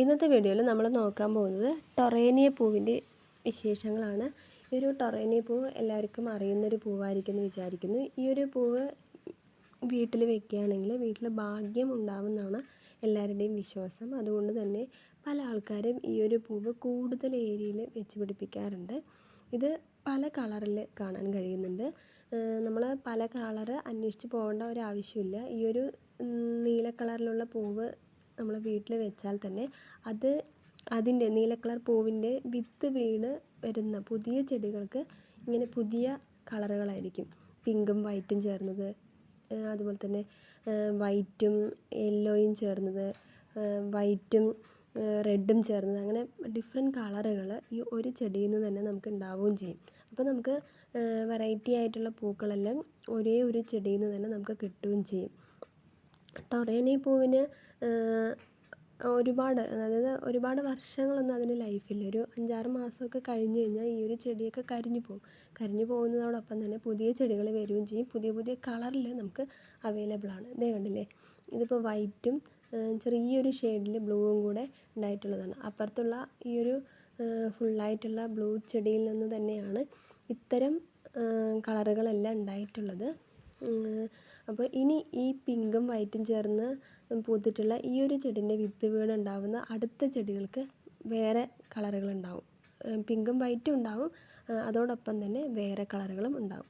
ഇന്നത്തെ വീഡിയോയിൽ നമ്മൾ നോക്കാൻ പോകുന്നത് ടൊറേനിയ പൂവിന്റെ വിശേഷങ്ങളാണ്. ഈ ഒരു ടൊറേനിയ പൂവ് എല്ലാവർക്കും അറിയുന്നൊരു പൂവായിരിക്കും എന്ന് വിചാരിക്കുന്നു. ഈ ഒരു പൂവ് വീട്ടിൽ വെക്കുകയാണെങ്കിൽ വീട്ടിൽ ഭാഗ്യം ഉണ്ടാവുമെന്നാണ് എല്ലാവരുടെയും വിശ്വാസം. അതുകൊണ്ട് തന്നെ പല ആൾക്കാരും ഈ ഒരു പൂവ് കൂടുതൽ ഏരിയയിൽ വെച്ച് പിടിപ്പിക്കാറുണ്ട്. ഇത് പല കളറിൽ കാണാൻ കഴിയുന്നുണ്ട്. നമ്മൾ പല കളറ് അന്വേഷിച്ച് പോകേണ്ട ഒരു ആവശ്യമില്ല. ഈ ഒരു നീല കളറിലുള്ള പൂവ് നമ്മൾ വീട്ടിൽ വെച്ചാൽ തന്നെ അത് അതിന്റെ നീല കളർ പൂവിന്റെ വിത്ത് വീണ് വരുന്ന പുതിയ ചെടികൾക്ക് ഇങ്ങനെ പുതിയ കളറുകളായിരിക്കും. പിങ്കും വൈറ്റും ചേർന്നത് അതുപോലെ തന്നെ വൈറ്റും യെല്ലോയും ചേർന്നത് വൈറ്റും റെഡും ചേർന്നത് അങ്ങനെ ഡിഫറെന്റ് കളറുകൾ ഈ ഒരു ചെടിയിൽ നിന്ന് തന്നെ നമുക്ക് ഉണ്ടാവുകയും ചെയ്യും. അപ്പോൾ നമുക്ക് വെറൈറ്റി ആയിട്ടുള്ള പൂക്കളെല്ലാം ഒരേ ഒരു ചെടിയിൽ നിന്ന് തന്നെ നമുക്ക് കിട്ടുകയും ചെയ്യും. ടൊറേനിയ പൂവിന് ഒരുപാട് അതായത് ഒരുപാട് വർഷങ്ങളൊന്നും അതിന് ലൈഫില്ല. ഒരു അഞ്ചാറ് മാസമൊക്കെ കഴിഞ്ഞ് കഴിഞ്ഞാൽ ഈ ഒരു ചെടിയൊക്കെ കരിഞ്ഞു പോകും. കരിഞ്ഞു പോകുന്നതോടൊപ്പം തന്നെ പുതിയ ചെടികൾ വരികയും ചെയ്യും. പുതിയ പുതിയ കളറിൽ നമുക്ക് അവൈലബിൾ ആണ്. ഇതേ കണ്ടില്ലേ? ഇതിപ്പോൾ വൈറ്റും ചെറിയൊരു ഷെയ്ഡിൽ ബ്ലൂവും കൂടെ ഉണ്ടായിട്ടുള്ളതാണ്. അപ്പുറത്തുള്ള ഈ ഒരു ഫുള്ളായിട്ടുള്ള ബ്ലൂ ചെടിയിൽ നിന്ന് തന്നെയാണ് ഇത്തരം കളറുകളെല്ലാം ഉണ്ടായിട്ടുള്ളത്. അപ്പോൾ ഇനി ഈ പിങ്കും വൈറ്റും ചേർന്ന് പൂത്തിട്ടുള്ള ഈ ഒരു ചെടീന്റെ വിത്ത് വീണുണ്ടാവുന്ന അടുത്ത ചെടികൾക്ക് വേറെ കളറുകൾ ഉണ്ടാവും. പിങ്കും വൈറ്റും ഉണ്ടാവും. അതോടൊപ്പം തന്നെ വേറെ കളറുകളും ഉണ്ടാവും.